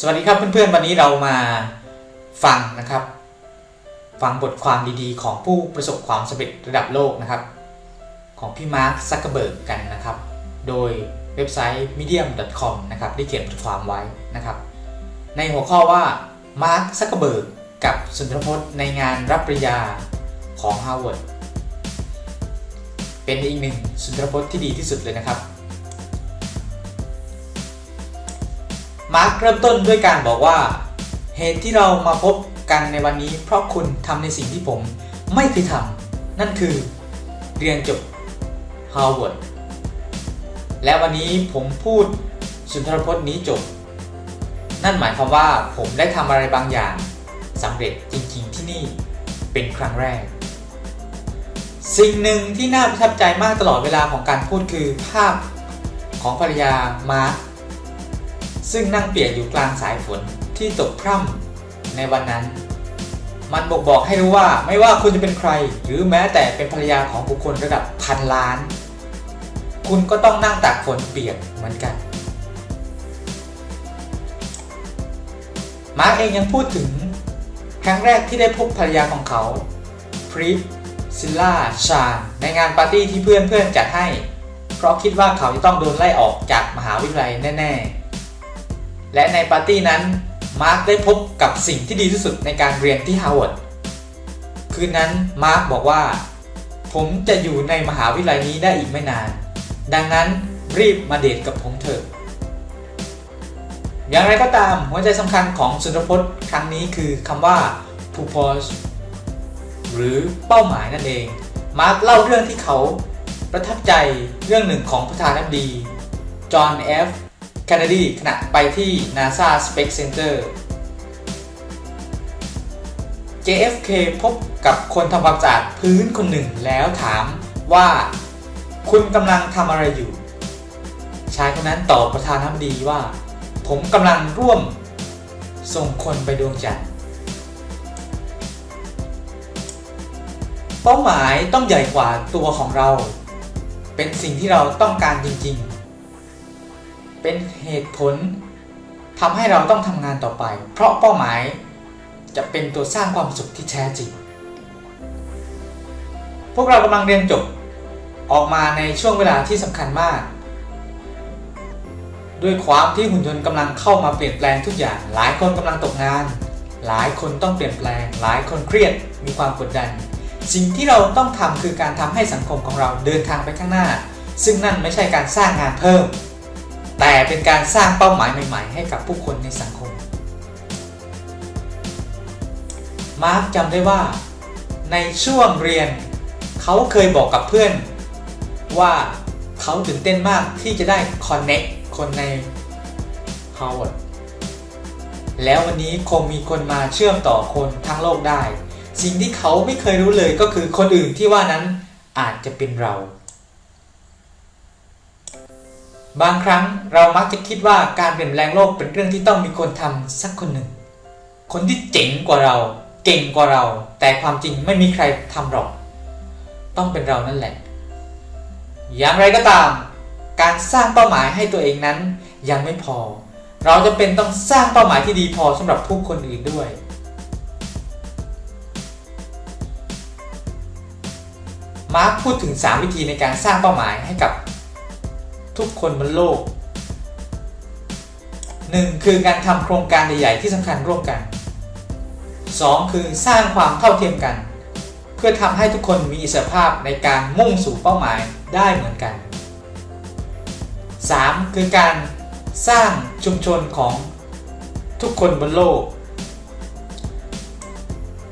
สวัสดีครับเพื่อนๆ วันนี้เรามาฟังนะครับ ฟังบทความดีๆ ของผู้ประสบความสำเร็จระดับโลกนะครับ ของพี่มาร์คซักเกอร์เบิร์กกันนะครับ โดยเว็บไซต์ medium.com นะครับได้เขียนบทความไว้นะครับ ในหัวข้อว่ามาร์คซักเกอร์เบิร์กกับสุนทรพจน์ในงานรับปริญญาของ Harvard เป็นอีกหนึ่งสุนทรพจน์ที่ดีที่สุดเลยนะครับ มาร์คเริ่มต้นด้วยการบอกว่า เหตุที่เรามาพบกันในวันนี้ เพราะคุณทำในสิ่งที่ผมไม่เคยทำนั่นคือเรียนจบ Harvard และวันนี้ผมพูดสุนทรพจน์นี้จบ นั่นหมายความว่าผมได้ทำอะไรบางอย่างสำเร็จจริงๆที่นี่เป็นครั้งแรก สิ่งหนึ่งที่น่าประทับใจมากตลอดเวลาของการพูดคือภาพของภรรยามาร์ค ซึ่งนั่งเปียกอยู่กลางสายฝนที่ตกพร่ำในวันนั้น มันบอกบอกให้รู้ว่าไม่ว่าคุณจะเป็นใคร หรือแม้แต่เป็นภรรยาของบุคคลระดับพันล้าน คุณก็ต้องนั่งตากฝนเปียกเหมือนกัน มาร์กเองยังพูดถึงครั้งแรกที่ได้พบภรรยาของเขาพริสซิลล่าชาในงานปาร์ตี้ที่เพื่อนๆจัดให้ เพราะคิดว่าเขาจะต้องโดนไล่ออกจากมหาวิทยาลัยแน่ ๆ และในปาร์ตี้นั้นมาร์คได้พบกับสิ่งที่ดีที่สุดในการเรียนที่ฮาร์วาร์ดคืนนั้นมาร์คบอกว่า ผมจะอยู่ในมหาวิทยาลัยนี้ได้อีกไม่นาน ดังนั้นรีบมาเดทกับผมเถอะ อย่างไรก็ตามหัวใจสำคัญของสุนทรพจน์ครั้งนี้คือคำว่า purpose หรือเป้าหมายนั่นเอง มาร์คเล่าเรื่องที่เขาประทับใจเรื่องหนึ่งของประธานาธิบดี จอห์น F. แคนเนดีขณะไปที่ NASA Space Center JFK พบกับคนทำความสะอาดพื้นคนหนึ่งแล้วถามว่า คุณกำลังทำอะไรอยู่ ชายคนนั้นตอบประธานาธิบดีว่า ผมกำลังร่วมส่งคนไปดวงจันทร์เป้าหมายต้องใหญ่กว่าตัวของเรา เป็นสิ่งที่เราต้องการจริง ๆ เป็นเหตุผลทำให้เราต้องทำงานต่อไป เพราะเป้าหมายจะเป็นตัวสร้างความสุขที่แท้จริง พวกเรากำลังเรียนจบออกมาในช่วงเวลาที่สำคัญมาก ด้วยความที่หุ่นยนต์กำลังเข้ามาเปลี่ยนแปลงทุกอย่าง หลายคนกำลังตกงาน หลายคนต้องเปลี่ยนแปลง หลายคนเครียดมีความกดดัน สิ่งที่เราต้องทำคือการทำให้สังคมของเราเดินทางไปข้างหน้า ซึ่งนั่นไม่ใช่การสร้างงานเพิ่ม แต่เป็นการสร้างเป้าหมายใหม่ ๆ ให้กับผู้คนในสังคม มาร์คจำได้ว่า ในช่วงเรียน เขาเคยบอกกับเพื่อน ว่าเขาตื่นเต้นมากที่จะได้คอนเน็กคนใน Harvard แล้ววันนี้คงมีคนมาเชื่อมต่อคนทั้งโลกได้ สิ่งที่เขาไม่เคยรู้เลยก็คือคนอื่นที่ว่านั้นอาจจะเป็นเรา บางครั้งเรามักจะคิดว่าการเปลี่ยนแปลงโลกเป็นเรื่องที่ต้องมีคนทำสักคนหนึ่ง คนที่เจ๋งกว่าเรา เก่งกว่าเรา แต่ความจริงไม่มีใครทำหรอก ต้องเป็นเรานั่นแหละ อย่างไรก็ตาม การสร้างเป้าหมายให้ตัวเองนั้นยังไม่พอ เราจะเป็นต้องสร้างเป้าหมายที่ดีพอสำหรับผู้คนอื่นด้วยมาร์คพูดถึง 3 วิธีในการสร้างเป้าหมายให้กับ ทุกคนบนโลก 1. คือการทำโครงการใหญ่ ๆ ที่สำคัญร่วมกัน 2. คือสร้างความเท่าเทียมกัน เพื่อทำให้ทุกคนมีอิสรภาพในการมุ่งสู่เป้าหมายได้เหมือนกัน 3. คือการสร้างชุมชนของทุกคนบนโลก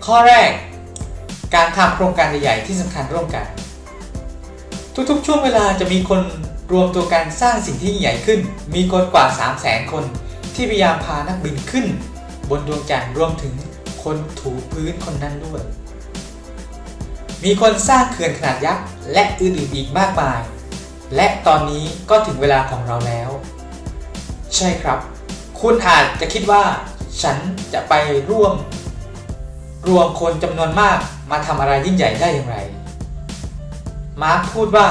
ข้อแรก การทำโครงการใหญ่ ๆ ที่สำคัญร่วมกัน ทุกๆ ช่วงเวลาจะมีคนรวมตัวกันสร้างสิ่งที่ยิ่งใหญ่ขึ้น มีคนกว่า 3 0 0แสนคน ที่พยายามพานักบินขึ้น บนดวงจันทร์รวมถึงคนถูพื้นคนนั้นด้วย มีคนสร้างเขื่อนขนาดยักษ์และอื่นๆอีกมากมาย และตอนนี้ก็ถึงเวลาของเราแล้ว ใช่ครับ คุณอาจจะคิดว่า ฉันจะไปร่วม รวมคนจำนวนมากมาทำอะไรยิ่งใหญ่ได้อย่างไร มาร์คพูดว่า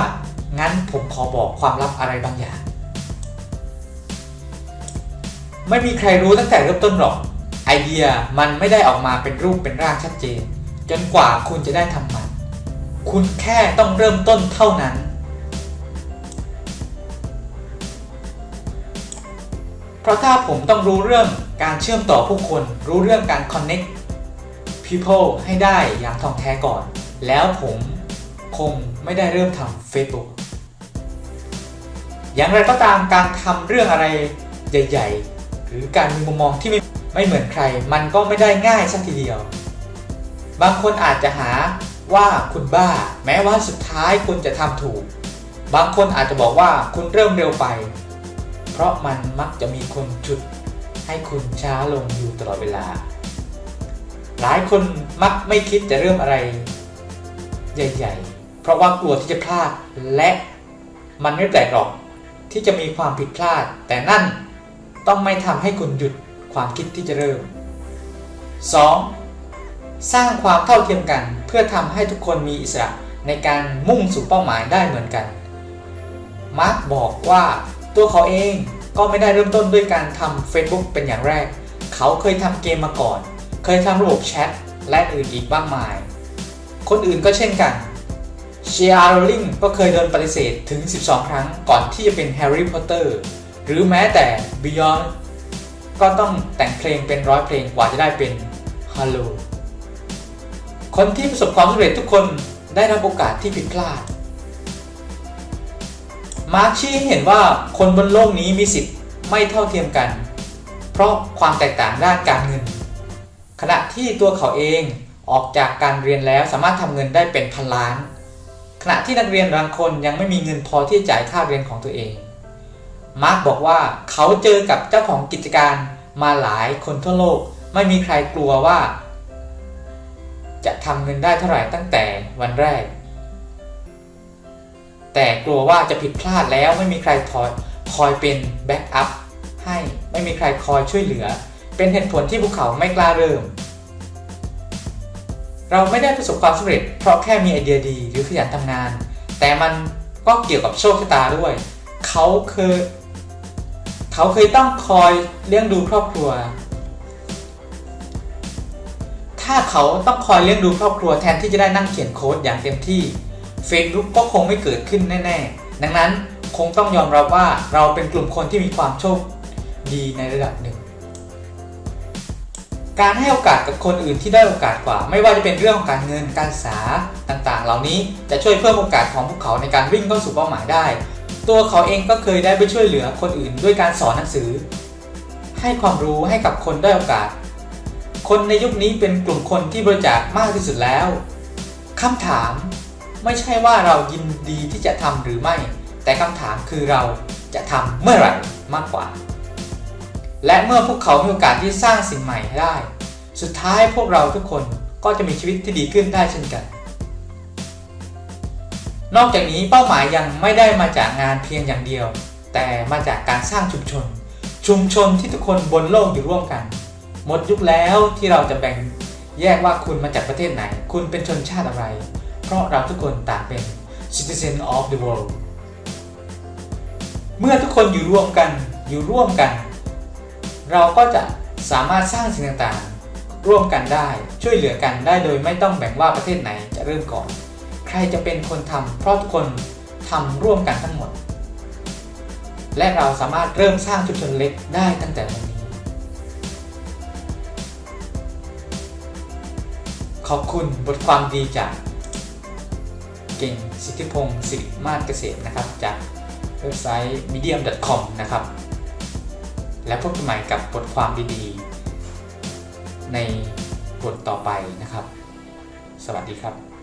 งั้นผมขอบอกความลับอะไรบางอย่าง ไม่มีใครรู้ตั้งแต่เริ่มต้นหรอก ไอเดียมันไม่ได้ออกมาเป็นรูปเป็นร่างชัดเจน จนกว่าคุณจะได้ทำมัน คุณแค่ต้องเริ่มต้นเท่านั้น เพราะถ้าผมต้องรู้เรื่องการเชื่อมต่อผู้คน รู้เรื่องการ connect people ให้ได้อย่างท่องแท้ก่อน แล้วผม คงไม่ได้เริ่มทำ Facebook อย่างไรก็ตามการทำเรื่องอะไรใหญ่ ๆ หรือการมีมุมมองที่ไม่ไม่เหมือนใคร มันก็ไม่ได้ง่ายสักทีเดียว บางคนอาจจะหาว่าคุณบ้า แม้ว่าสุดท้ายคุณจะทำถูก บางคนอาจจะบอกว่าคุณเริ่มเร็วไป เพราะมันมักจะมีคนจุดให้คุณช้าลงอยู่ตลอดเวลา หลายคนมักไม่คิดจะเริ่มอะไร ใหญ่ ๆ เพราะว่ากลัวที่จะพลาดและมันไม่แปลกหรอกที่จะมีความผิดพลาด แต่นั่นต้องไม่ทำให้คุณหยุดความคิดที่จะเริ่ม 2. สร้างความเท่าเทียมกันเพื่อทำให้ทุกคนมีอิสระในการมุ่งสู่เป้าหมายได้เหมือนกันมาร์กบอกว่าตัวเขาเองก็ไม่ได้เริ่มต้นด้วยการทำ Facebook เป็นอย่างแรก เขาเคยทำเกมมาก่อน เคยทำระบบแชทและอื่นอีกมากมาย คนอื่นก็เช่นกัน เชียร์โรลิงก็เคยโดนปฏิเสธถึง 12 ครั้งก่อนที่จะเป็นแฮร์รี่พอตเตอร์หรือแม้แต่ Beyond ก็ต้องแต่งเพลงเป็นร้อยเพลงกว่าจะได้เป็น Hello คนที่ประสบความสำเร็จทุกคนได้รับโอกาสที่ผิดพลาด มาร์คชี้เห็นว่าคนบนโลกนี้มีสิทธิ์ไม่เท่าเทียมกัน เพราะความแตกต่างด้านการเงิน ขณะที่ตัวเขาเองออกจากการเรียนแล้วสามารถทำเงินได้เป็นพันล้าน ขณะที่นักเรียนบางคนยังไม่มีเงินพอที่จะจ่ายค่าเรียนของตัวเอง มาร์คบอกว่าเขาเจอกับเจ้าของกิจการมาหลายคนทั่วโลก ไม่มีใครกลัวว่า จะทำเงินได้เท่าไหร่ตั้งแต่วันแรก แต่กลัวว่าจะผิดพลาดแล้วไม่มีใครคอยคอยเป็นแบ็กอัพให้ไม่มีใครคอยช่วยเหลือ เป็นเหตุผลที่พวกเขาไม่กล้าเริ่ม เราไม่ได้ประสบความสำเร็จ เพราะแค่มีไอเดียดีหรือขยันทำงาน แต่มันก็เกี่ยวกับโชคชะตาด้วย เขาเคย เขาเคยต้องคอยเลี้ยงดูครอบครัว ถ้าเขาต้องคอยเลี้ยงดูครอบครัวแทนที่จะได้นั่งเขียนโค้ดอย่างเต็มที่ Facebook ก็คงไม่เกิดขึ้นแน่ๆ ดังนั้นคงต้องยอมรับว่าเราเป็นกลุ่มคนที่มีความโชคดีในระดับหนึ่ง การให้โอกาสกับคนอื่นที่ได้โอกาสกว่า ไม่ว่าจะเป็นเรื่องของการเงินการศึกษาต่างๆ เหล่านี้จะช่วยเพิ่มโอกาสของพวกเขาในการวิ่งเข้าสู่เป้าหมายได้ ตัวเขาเองก็เคยได้ไปช่วยเหลือคนอื่น ด้วยการสอนหนังสือ ให้ความรู้ให้กับคนได้โอกาส คนในยุคนี้เป็นกลุ่มคนที่บริจาคมากที่สุดแล้วคำถาม ไม่ใช่ว่าเรายินดีที่จะทำหรือไม่ แต่คำถามคือเราจะทำเมื่อไหร่มากกว่า และเมื่อพวกเขามีโอกาสที่สร้างสิ่งใหม่ให้ได้ สุดท้ายพวกเราทุกคนก็จะมีชีวิตที่ดีขึ้นได้เช่นกัน นอกจากนี้เป้าหมายยังไม่ได้มาจากงานเพียงอย่างเดียว แต่มาจากการสร้างชุมชน ชุมชนที่ทุกคนบนโลกอยู่ร่วมกัน หมดยุคแล้วที่เราจะแบ่งแยกว่าคุณมาจากประเทศไหน คุณเป็นชนชาติอะไร เพราะเราทุกคนต่างเป็น citizen of the world เมื่อทุกคนอยู่ร่วมกันอยู่ร่วมกัน เราก็จะสามารถสร้างสิ่งต่างๆ ร่วมกันได้ช่วยเหลือกันได้โดยไม่ต้องแบ่งว่าประเทศไหนจะเริ่มก่อน ใครจะเป็นคนทำเพราะทุกคนทำร่วมกันทั้งหมด และเราสามารถเริ่มสร้างชุมชนเล็กได้ตั้งแต่วันนี้ ขอบคุณบทความดีจาก เก่งสิทธิพงศ์สิริมาศเกษมนะครับจากเว็บไซต์ medium.com นะครับ และพบกันใหม่กับบทความดีๆ ในบทต่อไปนะครับ สวัสดีครับ